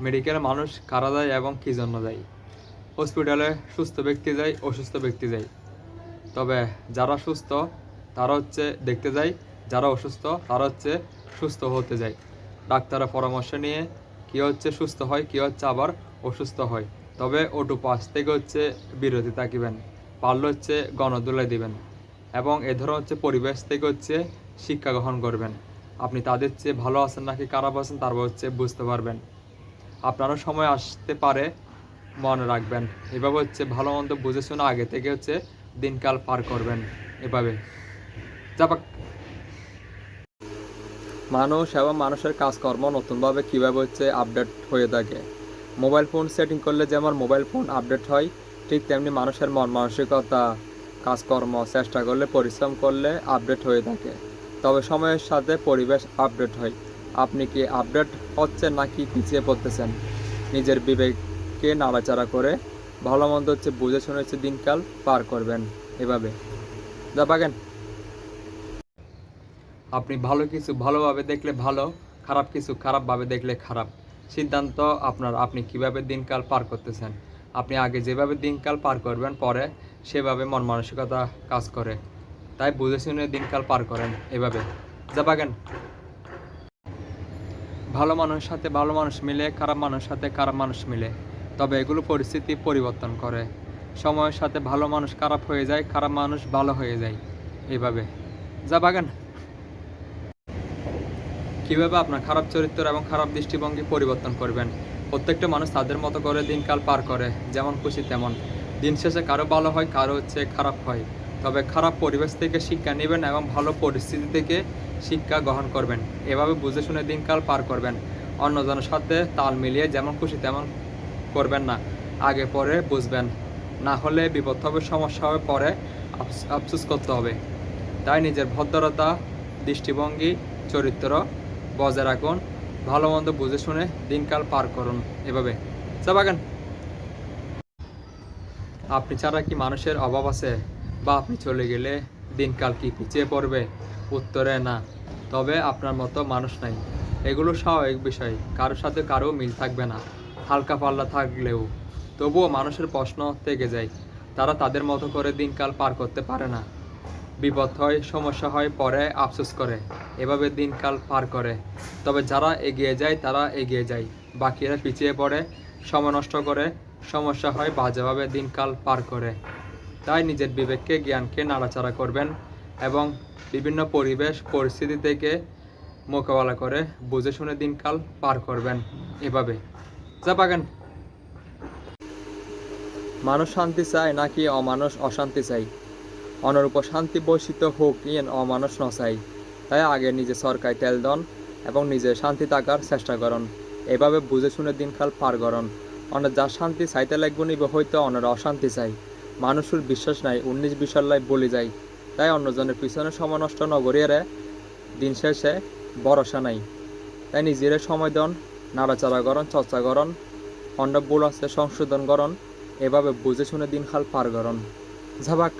মেডিকেলে মানুষ কারা যায় এবং কী জন্য যায় হসপিটালে সুস্থ ব্যক্তি যায়, অসুস্থ ব্যক্তি যায়। তবে যারা সুস্থ, তারা হচ্ছে দেখতে যায়, যারা অসুস্থ, তারা হচ্ছে সুস্থ হতে যায়। ডাক্তারের পরামর্শ নিয়ে কী হচ্ছে সুস্থ হয়, কী হচ্ছে আবার অসুস্থ হয়। তবে ওটু পাশ থেকে হচ্ছে বিরতি থাকিবেন, পারলে হচ্ছে গণদুলাই দিবেন এবং এ ধরনের হচ্ছে পরিবেশ থেকে হচ্ছে শিক্ষা গ্রহণ করবেন। আপনি তাদের চেয়ে ভালো আছেন নাকি খারাপ আছেন, তারপর হচ্ছে বুঝতে পারবেন। আপনারও সময় আসতে পারে, মনে রাখবেন। এভাবে হচ্ছে ভালো মন্দ বুঝে শুনে আগে থেকে হচ্ছে দিনকাল পার করবেন, এভাবে। যাবাক মানুষ এবং মানুষের কাজকর্ম নতুনভাবে কীভাবে হচ্ছে আপডেট হয়ে থাকে। মোবাইল ফোন সেটিং করলে যেমন মোবাইল ফোন আপডেট হয়, ঠিক তেমনি মানুষের মন মানসিকতা, কাজকর্ম, চেষ্টা করলে, পরিশ্রম করলে আপডেট হয়ে থাকে। তবে সময়ের সাথে পরিবেশ আপডেট হয়। আপনি কি আপডেট হচ্ছেন নাকি পিছিয়ে পড়তেছেন? নিজের বিবেককে নাড়াচাড়া করে ভালো মন্দ হচ্ছে বুঝে শুনে হচ্ছে দিনকাল পার করবেন এভাবে। যা পাকেন। আপনি ভালো কিছু ভালোভাবে দেখলে ভালো, খারাপ কিছু খারাপভাবে দেখলে খারাপ। সিদ্ধান্ত আপনার, আপনি কীভাবে দিনকাল পার করতেছেন? আপনি আগে যেভাবে দিনকাল পার করবেন, পরে সেভাবে মন মানসিকতা কাজ করে। তাই বুঝে শুনে দিনকাল পার করেন, এভাবে। যা পাকেন। ভালো মানুষের সাথে ভালো মানুষ মিলে, খারাপ মানুষের সাথে খারাপ মানুষ মিলে। তবে এগুলো পরিস্থিতি পরিবর্তন করে। সময়ের সাথে ভালো মানুষ খারাপ হয়ে যায়, খারাপ মানুষ ভালো হয়ে যায়। এইভাবে। যা বাগান। কীভাবে আপনার খারাপ চরিত্র এবং খারাপ দৃষ্টিভঙ্গি পরিবর্তন করবেন? প্রত্যেকটা মানুষ তাদের মতো করে দিনকাল পার করে, যেমন খুশি তেমন। দিন শেষে কারও ভালো হয়, কারও হচ্ছে খারাপ হয়। তবে খারাপ পরিবেশ থেকে শিক্ষা নেবেন এবং ভালো পরিস্থিতি থেকে শিক্ষা গ্রহণ করবেন। এভাবে বুঝে শুনে দিনকাল পার করবেন। অন্যজনের সাথে তাল মিলিয়ে যেমন খুশি তেমন করবেন না। আগে পরে বুঝবেন। না হলে বিপদ হবে, সমস্যা হবে, পরে আফস- আফসোস করতে হবে। তাই নিজের ভদ্রতা, দৃষ্টিভঙ্গি, চরিত্র বজায় রাখুন। ভালো মন্দ বুঝে শুনে দিনকাল পার করুন। এভাবে। চাবাগান আপনি ছাড়া কি মানুষের অভাব আছে? বা আপনি চলে গেলে দিনকাল কি পিছিয়ে পড়বে? উত্তরে, না। তবে আপনার মতো মানুষ নাই। এগুলো স্বাভাবিক বিষয়। কারোর সাথে কারও মিল থাকবে না। হালকা পাল্লা থাকলেও। তবুও মানুষের প্রশ্ন থেকে যায়। তারা তাদের মতো করে দিনকাল পার করতে পারে না। বিপদ হয়, সমস্যা হয়, পরে আফসোস করে। এভাবে দিনকাল পার করে। তবে যারা এগিয়ে যায়, তারা এগিয়ে যায়। বাকিরা পিছিয়ে পড়ে, সময় নষ্ট করে, সমস্যা হয়, বাজেভাবে দিনকাল পার করে। তাই নিজের বিবেককে, জ্ঞানকে নাড়াচাড়া করবেন এবং বিভিন্ন পরিবেশ, পরিস্থিতি থেকে মোকাবেলা করে বুঝে শুনে দিনকাল পার করবেন এভাবে। যা পাবেন মানুষ শান্তি চায় নাকি অমানুষ অশান্তি চাই অনুরূপ শান্তি বৈশিত হোক ইয়েন অমানুষ নচাই তাই আগে নিজে সরকার তেল দন এবং নিজে শান্তি থাকার চেষ্টা করন। এভাবে বুঝে শুনে দিনকাল পার করন। অনেক যা শান্তি চাইতে লাগবে নিবে হয়তো অনেক অশান্তি চাই মানুষের বিশ্বাস নাই, উনিশ বিশাল্লায় বলে যায়। তাই অন্যজনের পিছনে সময় নষ্ট নগরিয়ারে দিন শেষে ভরসা নাই। তাই নিজের সময় দন, নাড়াচাড়া করন, চর্চা করন অন্য আছে সংশোধন করন, এভাবে বুঝে শুনে দিনকাল পার করন। ঝাবাক